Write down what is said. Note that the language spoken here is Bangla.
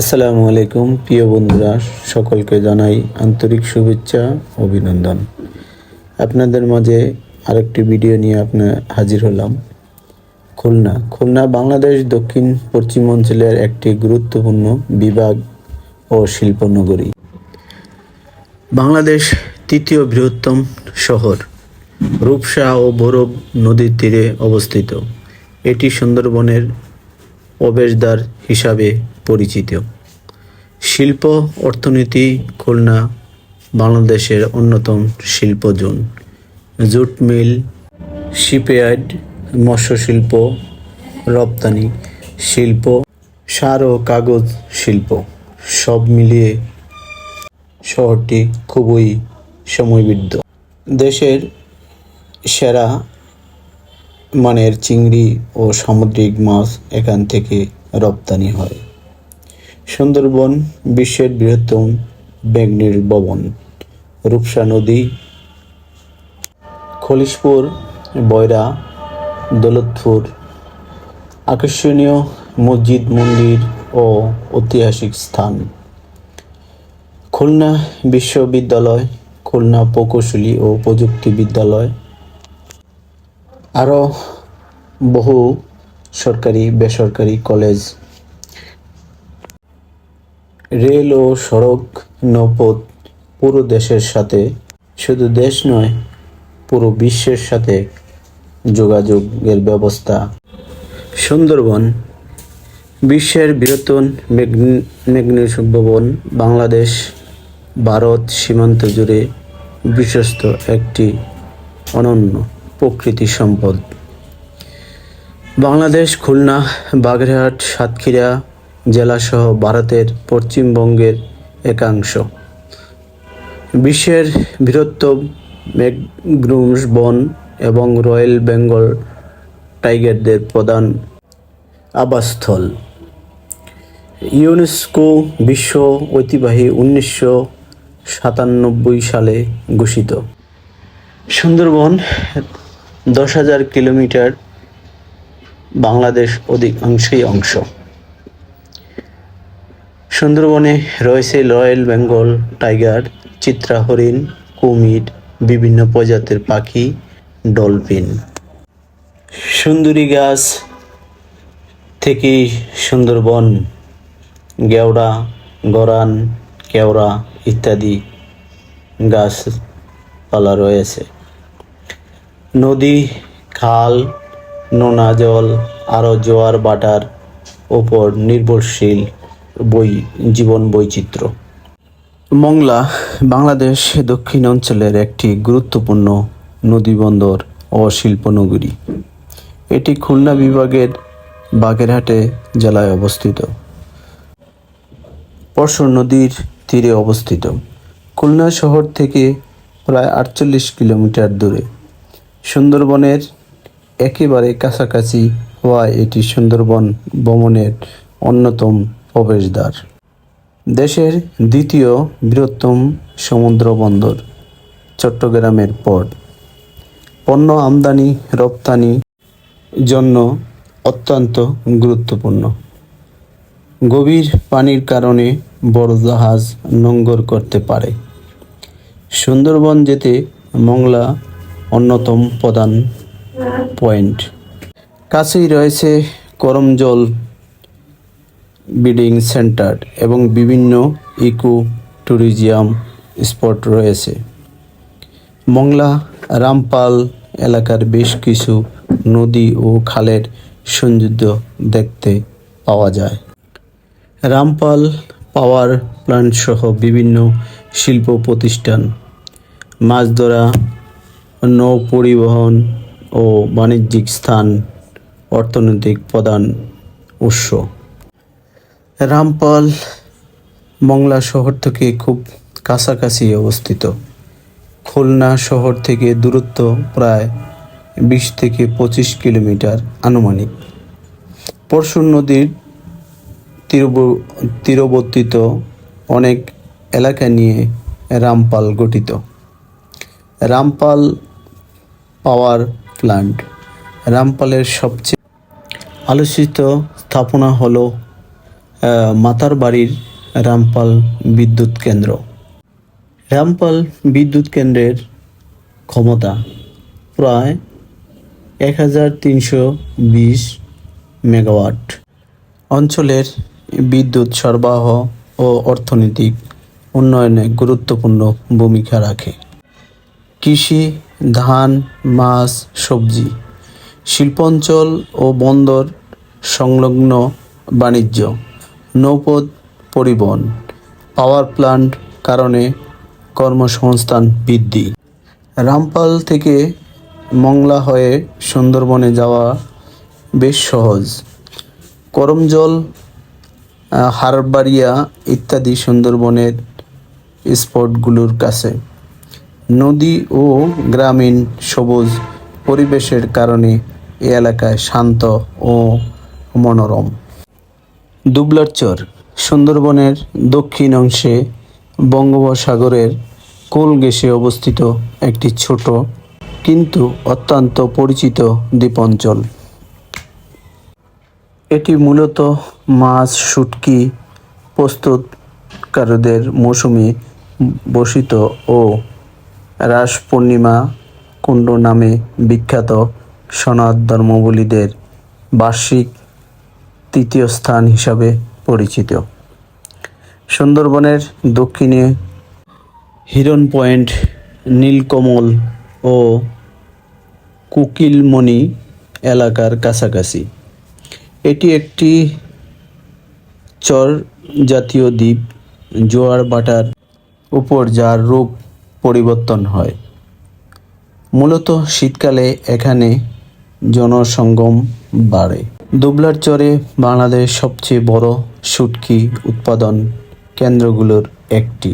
আসসালামু আলাইকুম, প্রিয় বন্ধুরা, সকলকে জানাই আন্তরিক শুভেচ্ছা, অভিনন্দন। আপনাদের মাঝে আরেকটি ভিডিও নিয়ে আপনার হাজির হলাম। খুলনা। খুলনা বাংলাদেশ দক্ষিণ পশ্চিম অঞ্চলের একটি গুরুত্বপূর্ণ বিভাগ ও শিল্পনগরী। বাংলাদেশ তৃতীয় বৃহত্তম শহর। রূপসা ও বরব নদীর তীরে অবস্থিত। এটি সুন্দরবনের প্রবেশদ্বার হিসাবে পরিচিত। শিল্প, অর্থনীতি, খুলনা, বাংলাদেশের অন্যতম শিল্প জোন। জুট মিল, শিপইয়ার্ড, মৎস্য শিল্প, রপ্তানি শিল্প, সার ও কাগজ শিল্প, সব মিলিয়ে শহরটি খুবই সময়বৃদ্ধ দেশের সেরা মানের চিংড়ি ও সামুদ্রিক মাছ এখান থেকে রপ্তানি হয়। সুন্দরবন বিশ্বের বৃহত্তম বেগনির ভবন, রূপসা নদী, খলিশপুর, বয়রা, দৌলতপুর। আকর্ষণীয় মসজিদ, মন্দির ও ঐতিহাসিক স্থান। খুলনা বিশ্ববিদ্যালয়, খুলনা প্রকৌশলী ও প্রযুক্তি বিদ্যালয়। আরও বহু সরকারি, বেসরকারি কলেজ রেল ও সড়ক নৌপথ পুরো দেশের সাথে, শুধু দেশ নয়, পুরো বিশ্বের সাথে যোগাযোগের ব্যবস্থা। সুন্দরবন, বিশ্বের বৃহত্তম ম্যাগনেটিক ভবন বাংলাদেশ, ভারত সীমান্ত জুড়ে বিশ্বস্ত একটি অনন্য প্রকৃতি সম্পদ। বাংলাদেশ, খুলনা, বাগেরহাট, সাতক্ষীরা জেলাসহ ভারতের পশ্চিমবঙ্গের একাংশ। বিশ্বের বৃহত্তম ম্যাগগ্রুমস বন এবং রয়্যাল বেঙ্গল টাইগারদের প্রধান আবাসস্থল। ইউনেস্কো বিশ্ব ঐতিহ্যবাহী উনিশশো সাতানব্বই সালে ঘোষিত। সুন্দরবন দশ হাজার কিলোমিটার বাংলাদেশ অধিকাংশই অংশ। সুন্দরবনে রয়েছে রয়্যাল বেঙ্গল টাইগার, চিত্রা হরিণ, কুমির, বিভিন্ন প্রজাতির পাখি, ডলফিন। সুন্দরী গাছ থেকেই সুন্দরবন, গেওড়া, গরান, কেওড়া ইত্যাদি গাছপালা রয়েছে। নদী, খাল, নোনা জল, আরও জোয়ার বাটার ওপর নির্ভরশীল বই, জীবন বৈচিত্র্য। মংলা, বাংলাদেশ দক্ষিণ অঞ্চলের একটি গুরুত্বপূর্ণ নদীবন্দর ও শিল্পনগরী এটি খুলনা বিভাগের বাগেরহাটে জেলায় অবস্থিত। পরশু নদীর তীরে অবস্থিত। খুলনা শহর থেকে প্রায় আটচল্লিশ কিলোমিটার দূরে। সুন্দরবনের একেবারে কাছাকাছি হওয়ায় এটি সুন্দরবন ভ্রমণের অন্যতম প্রবেশদ্বার দেশের দ্বিতীয় বৃহত্তম সমুদ্র বন্দর, চট্টগ্রামের পর পণ্য আমদানি, রপ্তানি জন্য অত্যন্ত গুরুত্বপূর্ণ। গভীর পানির কারণে বড় জাহাজ নোঙ্গর করতে পারে। সুন্দরবন যেতে মংলা অন্যতম প্রধান পয়েন্ট। কাছেই রয়েছে করমজল বিডিং সেন্টার এবং বিভিন্ন ইকো ট্যুরিজিয়াম স্পট রয়েছে। মংলা, রামপাল এলাকার বেশ কিছু নদী ও খালের সৌন্দর্য দেখতে পাওয়া যায়। রামপাল পাওয়ার প্ল্যান্ট সহ বিভিন্ন শিল্প প্রতিষ্ঠান মাছ ধরা নৌ পরিবহন ও বাণিজ্যিক স্থান, অর্থনৈতিক প্রধান উৎস। রামপাল মংলা শহর থেকে খুব কাছাকাছি অবস্থিত। খুলনা শহর থেকে দূরত্ব প্রায় বিশ থেকে পঁচিশ কিলোমিটার আনুমানিক। পরশু নদীর তীরব- তীরবর্তীত অনেক এলাকা নিয়ে রামপাল গঠিত। রামপাল পাওয়ার প্ল্যান্ট রামপালের সবচেয়ে আলোচিত স্থাপনা হলো মাতার বাড়ির রামপাল বিদ্যুৎ কেন্দ্র। রামপাল বিদ্যুৎ কেন্দ্রের ক্ষমতা প্রায় এক হাজার তিনশো বিশ মেগাওয়াট। অঞ্চলের বিদ্যুৎ সরবরাহ ও অর্থনৈতিক উন্নয়নে গুরুত্বপূর্ণ ভূমিকা রাখে। কৃষি, ধান, মাছ, সবজি, শিল্পাঞ্চল ও বন্দর সংলগ্ন বাণিজ্য নৌপথ পরিবহন পাওয়ার প্ল্যান্ট কারণে কর্মসংস্থান বৃদ্ধি। রামপাল থেকে মংলা হয়ে সুন্দরবনে যাওয়া বেশ সহজ। করমজল হারবাড়িয়া ইত্যাদি সুন্দরবনের স্পটগুলোর কাছে। নদী ও গ্রামীণ সবুজ পরিবেশের কারণে এ এলাকায় শান্ত ও মনোরম। দুবলার চর, সুন্দরবনের দক্ষিণ অংশে বঙ্গোপসাগরের কোল ঘেঁষে অবস্থিত একটি ছোট কিন্তু অত্যন্ত পরিচিত দ্বীপাঞ্চল। এটি মূলত মাছ, শুটকি প্রস্তুতকারীদের মৌসুমে বসিত ও রাস পূর্ণিমা কুণ্ড নামে বিখ্যাত সনাত ধর্মবলীদের বার্ষিক তৃতীয় স্থান হিসাবে পরিচিত। সুন্দরবনের দক্ষিণে হিরন পয়েন্ট, নীলকমল ও কুকিলমণি এলাকার কাছাকাছি। এটি একটি চর জাতীয় দ্বীপ, জোয়ার বাটার উপর যার রূপ পরিবর্তন হয়। মূলত শীতকালে এখানে জনসঙ্গম বাড়ে। দুবলার চরে বাংলাদেশ সবচেয়ে বড় শুটকি উৎপাদন কেন্দ্রগুলোর একটি।